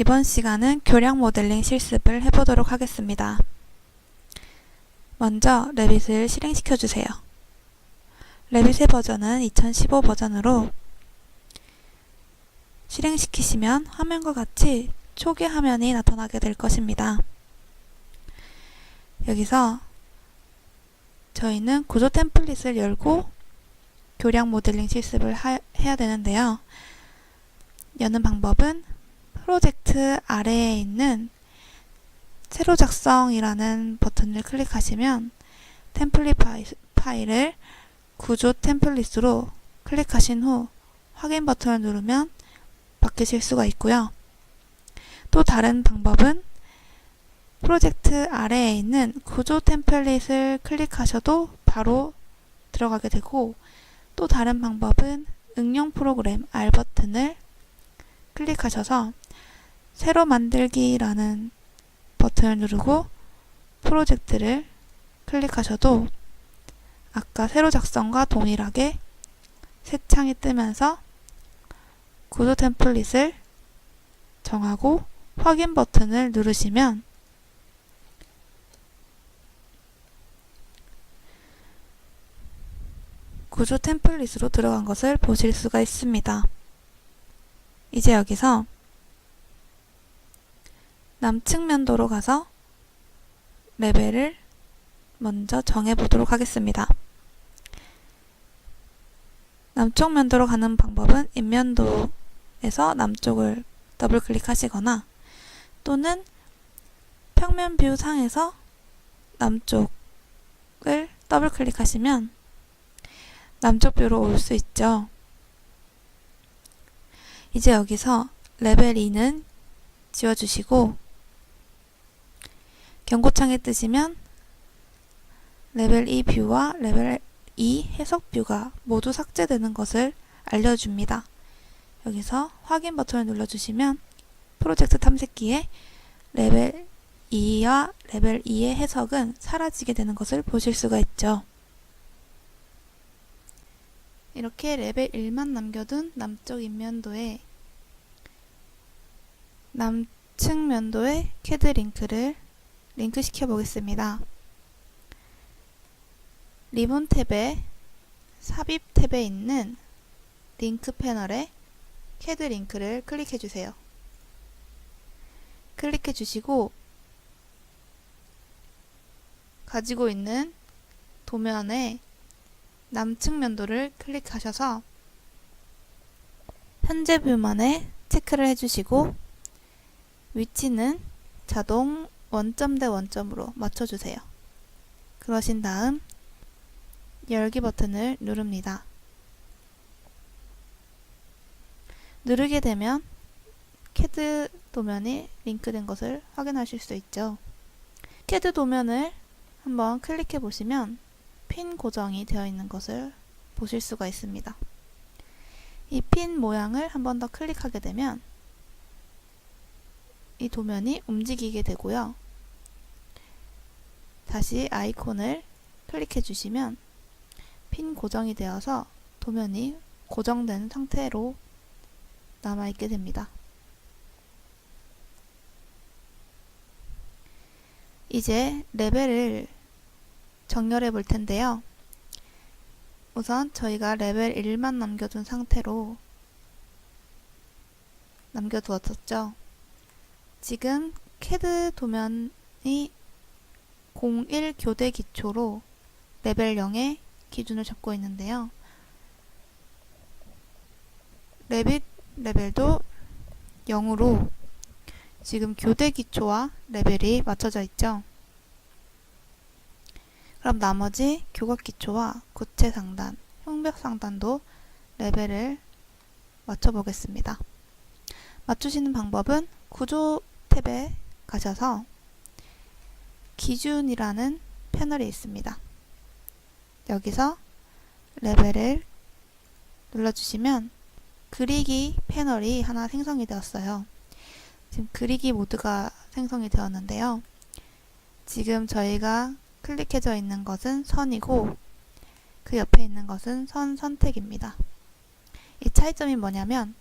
이번 시간은 교량 모델링 실습을 해보도록 하겠습니다. 먼저 레빗을 실행시켜 주세요. 레빗의 버전은 2015 버전으로 실행시키시면 화면과 같이 초기 화면이 나타나게 될 것입니다. 여기서 저희는 구조 템플릿을 열고 교량 모델링 실습을 하- 해야 되는데요. 여는 방법은 프로젝트 아래에 있는 새로 작성이라는 버튼을 클릭하시면 템플릿 파일을 구조 템플릿으로 클릭하신 후 확인 버튼을 누르면 바뀌실 수가 있고요. 또 다른 방법은 프로젝트 아래에 있는 구조 템플릿을 클릭하셔도 바로 들어가게 되고 또 다른 방법은 응용 프로그램 R 버튼을 클릭하셔서 새로 만들기라는 버튼을 누르고 프로젝트를 클릭하셔도 아까 새로 작성과 동일하게 새 창이 뜨면서 구조 템플릿을 정하고 확인 버튼을 누르시면 구조 템플릿으로 들어간 것을 보실 수가 있습니다. 이제 여기서 남측 면도로 가서 레벨을 먼저 정해 보도록 하겠습니다. 남쪽 면도로 가는 방법은 인면도에서 남쪽을 더블 클릭하시거나 또는 평면 뷰 상에서 남쪽을 더블 클릭하시면 남쪽 뷰로 올 수 있죠. 이제 여기서 레벨 2는 지워주시고 경고창에 뜨시면 레벨 2 뷰와 레벨 2 해석 뷰가 모두 삭제되는 것을 알려줍니다. 여기서 확인 버튼을 눌러주시면 프로젝트 탐색기에 레벨 2와 레벨 2의 해석은 사라지게 되는 것을 보실 수가 있죠. 이렇게 레벨 1만 남겨둔 남쪽 인면도에 남측 면도에 캐드 링크를 링크 시켜 보겠습니다. 리본 탭에 삽입 탭에 있는 링크 패널에 캐드 링크를 클릭해 주세요. 클릭해 주시고 가지고 있는 도면에 남측 면도를 클릭하셔서 현재 뷰만에 체크를 해주시고 위치는 자동 원점 대 원점으로 맞춰주세요. 그러신 다음 열기 버튼을 누릅니다. 누르게 되면 캐드 도면이 링크된 것을 확인하실 수 있죠. 캐드 도면을 한번 클릭해 보시면 핀 고정이 되어 있는 것을 보실 수가 있습니다. 이 핀 모양을 한번 더 클릭하게 되면 이 도면이 움직이게 되고요. 다시 아이콘을 클릭해 주시면 핀 고정이 되어서 도면이 고정된 상태로 남아있게 됩니다. 이제 레벨을 정렬해 볼 텐데요. 우선 저희가 레벨 1만 남겨둔 상태로 남겨두었었죠. 지금 캐드 도면이 01 교대 기초로 레벨 0의 기준을 잡고 있는데요. 레빗 레벨도 0으로 지금 교대 기초와 레벨이 맞춰져 있죠. 그럼 나머지 교각 기초와 구체 상단, 흉벽 상단도 레벨을 맞춰 보겠습니다. 맞추시는 방법은 구조 탭에 가셔서 기준이라는 패널이 있습니다. 여기서 레벨을 눌러주시면 그리기 패널이 하나 생성이 되었어요. 지금 그리기 모드가 생성이 되었는데요. 지금 저희가 클릭해져 있는 것은 선이고 그 옆에 있는 것은 선 선택입니다. 이 차이점이 뭐냐면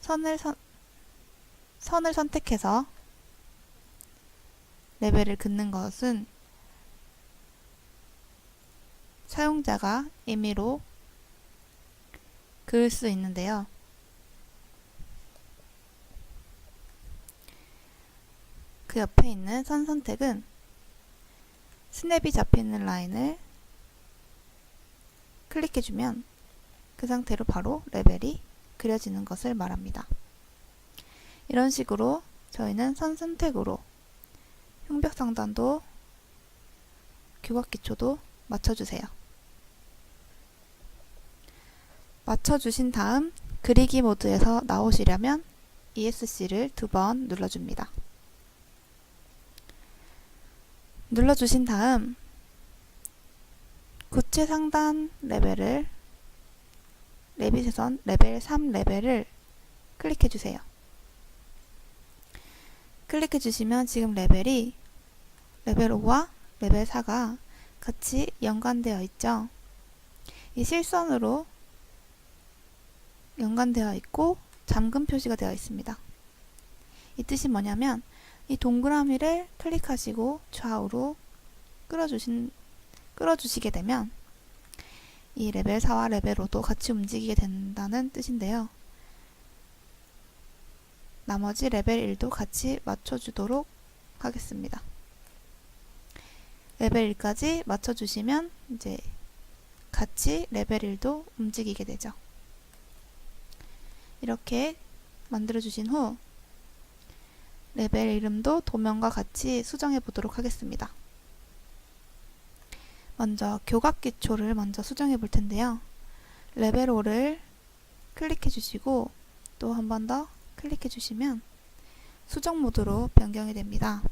선을 선, 선을 선택해서 레벨을 긋는 것은 사용자가 임의로 그을 수 있는데요. 그 옆에 있는 선 선택은 스냅이 잡히는 라인을 클릭해주면 그 상태로 바로 레벨이 그려지는 것을 말합니다. 이런 식으로 저희는 선 선택으로 흉벽 상단도 규각 기초도 맞춰주세요. 맞춰주신 다음 그리기 모드에서 나오시려면 ESC를 두 번 눌러줍니다. 눌러주신 다음 구체 상단 레벨을 레빗에선 레벨 3 레벨을 클릭해 주세요. 클릭해 주시면 지금 레벨이 레벨 5와 레벨 4가 같이 연관되어 있죠. 이 실선으로 연관되어 있고 잠금 표시가 되어 있습니다. 이 뜻이 뭐냐면 이 동그라미를 클릭하시고 좌우로 끌어주신, 끌어주시게 되면 이 레벨 4와 레벨 5도 같이 움직이게 된다는 뜻인데요. 나머지 레벨 1도 같이 맞춰주도록 하겠습니다. 레벨 1까지 맞춰주시면 이제 같이 레벨 1도 움직이게 되죠. 이렇게 만들어주신 후 레벨 이름도 도면과 같이 수정해 보도록 하겠습니다. 먼저 교각 기초를 먼저 수정해 볼 텐데요. 레벨 5를 클릭해 주시고 또 한 번 더 클릭해 주시면 수정 모드로 변경이 됩니다.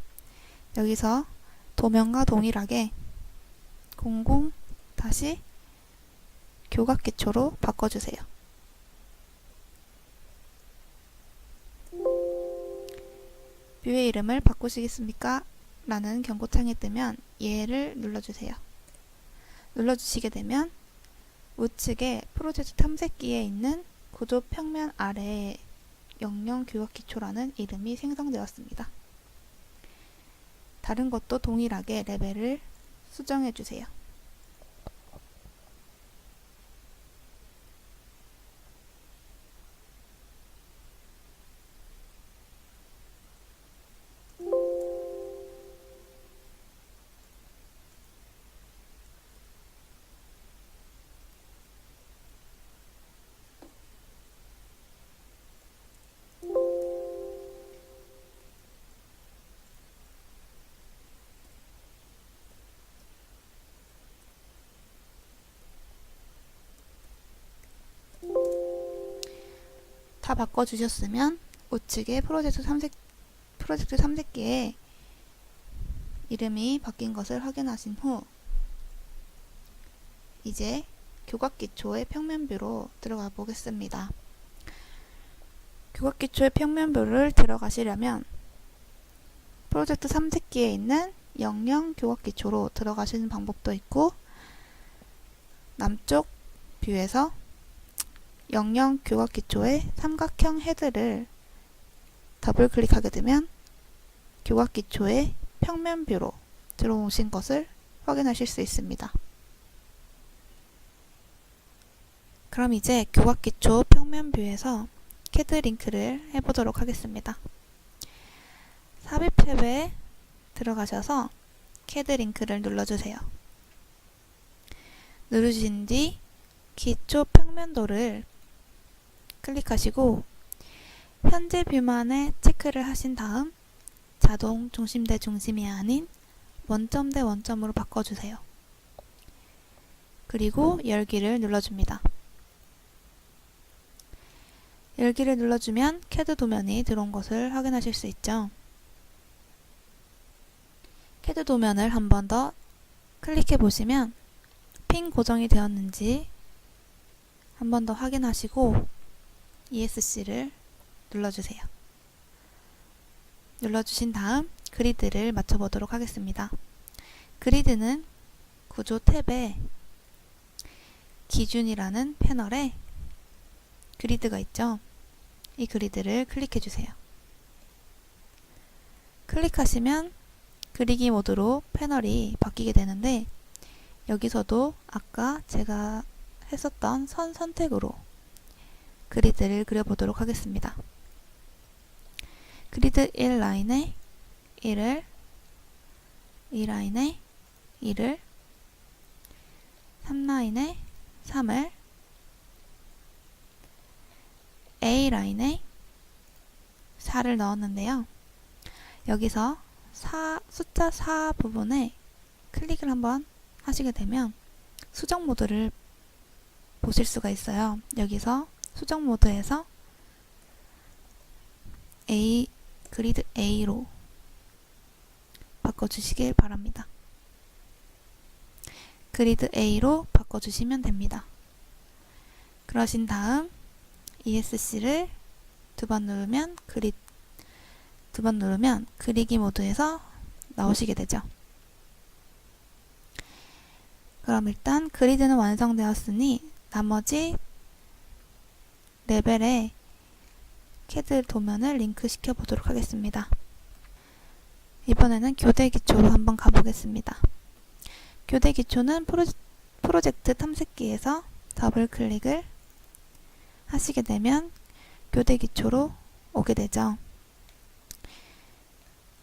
여기서 도면과 동일하게 00 다시 교각 기초로 바꿔주세요. 뷰의 이름을 바꾸시겠습니까? 라는 경고창이 뜨면 얘를 눌러주세요. 눌러주시게 되면 우측에 프로젝트 탐색기에 있는 구조 평면 아래에 영영 교각 기초라는 이름이 생성되었습니다. 다른 것도 동일하게 레벨을 수정해 주세요. 다 바꿔주셨으면 우측에 프로젝트 탐색, 프로젝트 탐색기에 이름이 바뀐 것을 확인하신 후 이제 교각 기초의 평면뷰로 들어가 보겠습니다. 교각 기초의 평면뷰를 들어가시려면 프로젝트 탐색기에 있는 영영 교각 기초로 들어가시는 방법도 있고 남쪽 뷰에서 영영 교각 기초의 삼각형 헤드를 더블 클릭하게 되면 교각 기초의 평면 뷰로 들어오신 것을 확인하실 수 있습니다. 그럼 이제 교각 기초 평면 뷰에서 캐드 링크를 해보도록 하겠습니다. 삽입 탭에 들어가셔서 캐드 링크를 눌러주세요. 누르신 뒤 기초 평면도를 클릭하시고 현재 뷰만에 체크를 하신 다음 자동 중심 대 중심이 아닌 원점 대 원점으로 바꿔주세요. 그리고 열기를 눌러줍니다. 열기를 눌러주면 캐드 도면이 들어온 것을 확인하실 수 있죠. 캐드 도면을 한 번 더 클릭해 보시면 핀 고정이 되었는지 한 번 더 확인하시고 ESC를 눌러주세요. 눌러주신 다음 그리드를 맞춰보도록 하겠습니다. 그리드는 구조 탭에 기준이라는 패널에 그리드가 있죠. 이 그리드를 클릭해 주세요. 클릭하시면 그리기 모드로 패널이 바뀌게 되는데 여기서도 아까 제가 했었던 선 선택으로 그리드를 그려보도록 하겠습니다. 그리드 1 라인에 1을 2 라인에 2를 3 라인에 3을 A라인에 4를 넣었는데요. 여기서 4, 숫자 4 부분에 클릭을 한번 하시게 되면 수정 모드를 보실 수가 있어요. 여기서 수정 모드에서 A 그리드 A로 바꿔주시길 바랍니다. 그리드 A로 바꿔주시면 됩니다. 그러신 다음 ESC를 두 번 누르면 그리 두 번 누르면 그리기 모드에서 나오시게 되죠. 그럼 일단 그리드는 완성되었으니 나머지 레벨에 캐드 도면을 링크 시켜 보도록 하겠습니다. 이번에는 교대 기초로 한번 가보겠습니다. 교대 기초는 프로, 프로젝트 탐색기에서 더블 클릭을 하시게 되면 교대 기초로 오게 되죠.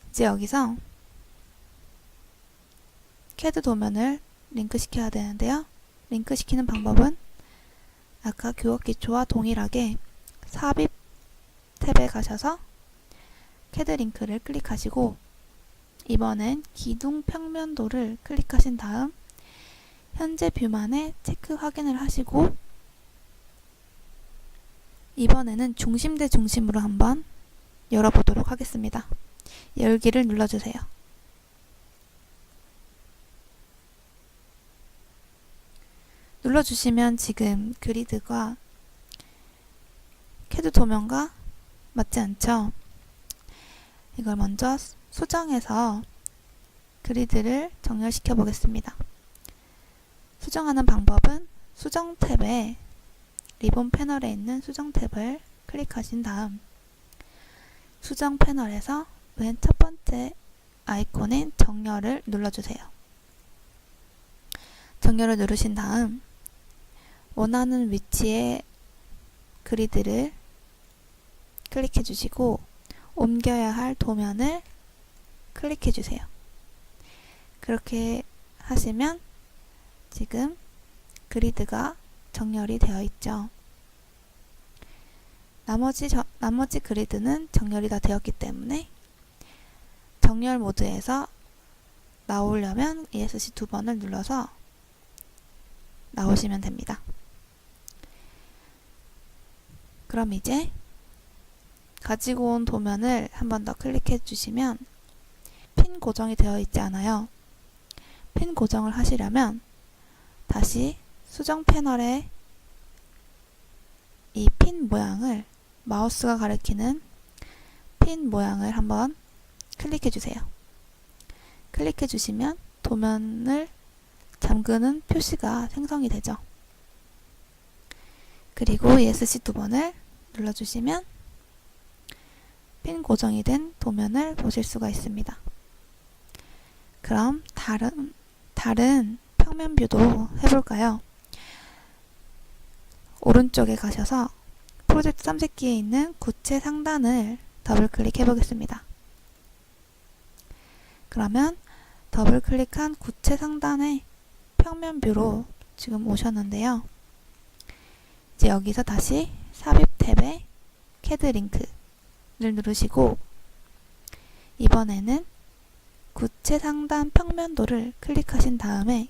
이제 여기서 캐드 도면을 링크 시켜야 되는데요. 링크 시키는 방법은 아까 교역 기초와 동일하게 삽입 탭에 가셔서 캐드 링크를 클릭하시고 이번엔 기둥 평면도를 클릭하신 다음 현재 뷰만에 체크 확인을 하시고 이번에는 중심 대 중심으로 한번 열어보도록 하겠습니다. 열기를 눌러주세요. 눌러주시면 지금 그리드가 캐드 도면과 맞지 않죠? 이걸 먼저 수정해서 그리드를 정렬시켜 보겠습니다. 수정하는 방법은 수정 탭에 리본 패널에 있는 수정 탭을 클릭하신 다음 수정 패널에서 맨 첫 번째 아이콘인 정렬을 눌러주세요. 정렬을 누르신 다음 원하는 위치에 그리드를 클릭해 주시고 옮겨야 할 도면을 클릭해 주세요. 그렇게 하시면 지금 그리드가 정렬이 되어 있죠. 나머지, 저, 나머지 그리드는 정렬이 다 되었기 때문에 정렬 모드에서 나오려면 ESC 두 번을 눌러서 나오시면 됩니다. 그럼 이제 가지고 온 도면을 한 번 더 클릭해 주시면 핀 고정이 되어 있지 않아요. 핀 고정을 하시려면 다시 수정 패널에 이 핀 모양을 마우스가 가리키는 핀 모양을 한번 클릭해 주세요. 클릭해 주시면 도면을 잠그는 표시가 생성이 되죠. 그리고 ESC 두 번을 눌러주시면 핀 고정이 된 도면을 보실 수가 있습니다. 그럼 다른, 다른 평면 뷰도 해볼까요? 오른쪽에 가셔서 프로젝트 탐색기에 있는 구체 상단을 더블 클릭해 보겠습니다. 그러면 더블 클릭한 구체 상단의 평면 뷰로 지금 오셨는데요. 이제 여기서 다시 삽입 탭에 캐드 링크를 누르시고 이번에는 구체 상단 평면도를 클릭하신 다음에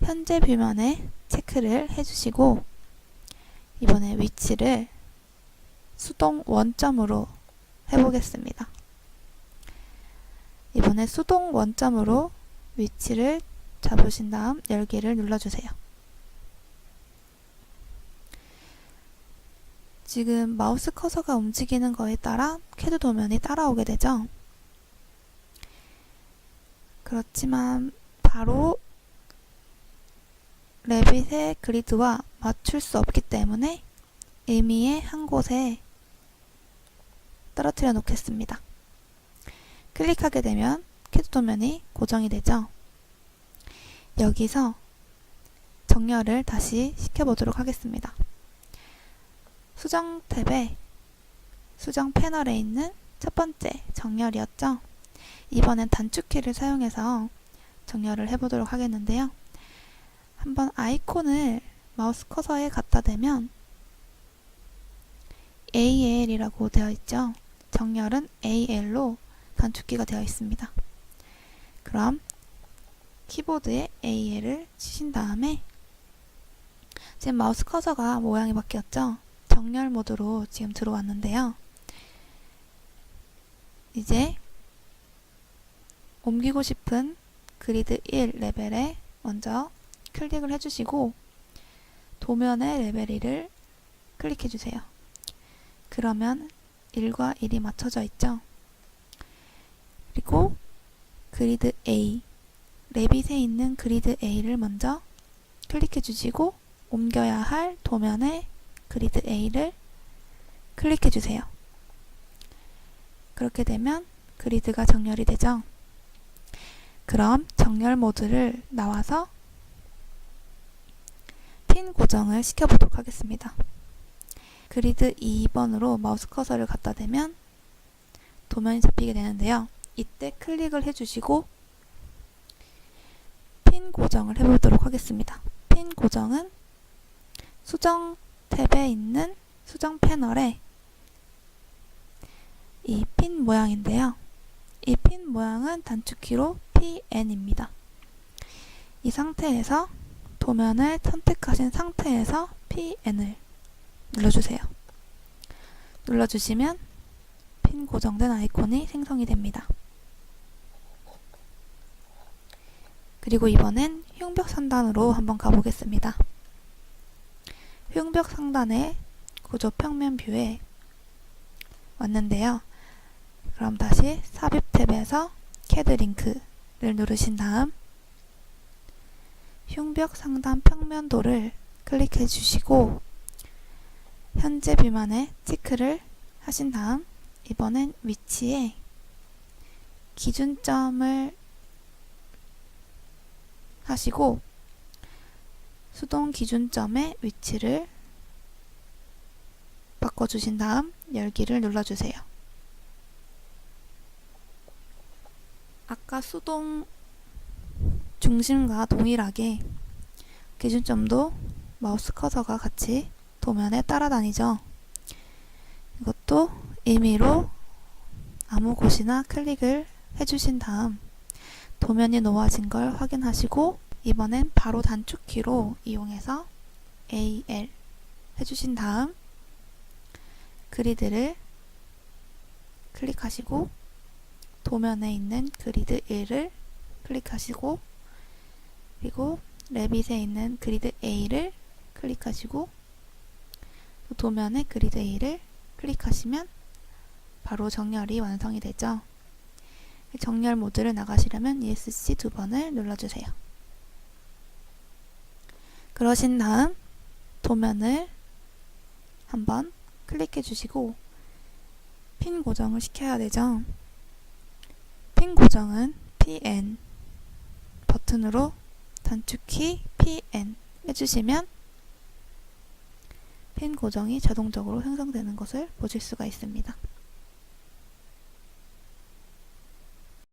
현재 뷰면에 체크를 해주시고 이번에 위치를 수동 원점으로 해보겠습니다. 이번에 수동 원점으로 위치를 잡으신 다음 열기를 눌러주세요. 지금 마우스 커서가 움직이는 거에 따라 캐드 도면이 따라오게 되죠. 그렇지만 바로 레빗의 그리드와 맞출 수 없기 때문에 의미의 한 곳에 떨어뜨려 놓겠습니다. 클릭하게 되면 캐드 도면이 고정이 되죠. 여기서 정렬을 다시 시켜보도록 하겠습니다. 수정 탭에 수정 패널에 있는 첫 번째 정렬이었죠. 이번엔 단축키를 사용해서 정렬을 해보도록 하겠는데요. 한번 아이콘을 마우스 커서에 갖다 대면 AL이라고 되어 있죠. 정렬은 AL로 단축키가 되어 있습니다. 그럼 키보드에 AL을 치신 다음에 지금 마우스 커서가 모양이 바뀌었죠. 정렬 모드로 지금 들어왔는데요. 이제 옮기고 싶은 그리드 1 레벨에 먼저 클릭을 해주시고 도면의 레벨 1을 클릭해주세요. 그러면 1과 1이 맞춰져 있죠. 그리고 그리드 A 레빗에 있는 그리드 A를 먼저 클릭해 주시고 옮겨야 할 도면에 그리드 A를 클릭해 주세요. 그렇게 되면 그리드가 정렬이 되죠. 그럼 정렬 모드를 나와서 핀 고정을 시켜보도록 하겠습니다. 그리드 2번으로 마우스 커서를 갖다 대면 도면이 잡히게 되는데요. 이때 클릭을 해주시고 핀 고정을 해보도록 하겠습니다. 핀 고정은 수정 탭에 있는 수정 패널에 이 핀 모양인데요. 이 핀 모양은 단축키로 PN입니다. 이 상태에서 도면을 선택하신 상태에서 PN을 눌러주세요. 눌러주시면 핀 고정된 아이콘이 생성이 됩니다. 그리고 이번엔 흉벽 상단으로 한번 가보겠습니다. 흉벽 상단의 구조 평면 뷰에 왔는데요. 그럼 다시 삽입 탭에서 캐드 링크를 누르신 다음 흉벽 상단 평면도를 클릭해 주시고 현재 뷰만에 체크를 하신 다음 이번엔 위치에 기준점을 하시고 수동 기준점의 위치를 바꿔주신 다음 열기를 눌러주세요. 아까 수동 중심과 동일하게 기준점도 마우스 커서가 같이 도면에 따라다니죠. 이것도 임의로 아무 곳이나 클릭을 해주신 다음 도면이 놓아진 걸 확인하시고 이번엔 바로 단축키로 이용해서 AL 해주신 다음 그리드를 클릭하시고 도면에 있는 그리드 1을 클릭하시고 그리고 레빗에 있는 그리드 A를 클릭하시고 또 도면에 그리드 A를 클릭하시면 바로 정렬이 완성이 되죠. 정렬 모드를 나가시려면 ESC 두 번을 눌러주세요. 그러신 다음 도면을 한번 클릭해 주시고 핀 고정을 시켜야 되죠. 핀 고정은 PN 버튼으로 단축키 PN 해주시면 핀 고정이 자동적으로 생성되는 것을 보실 수가 있습니다.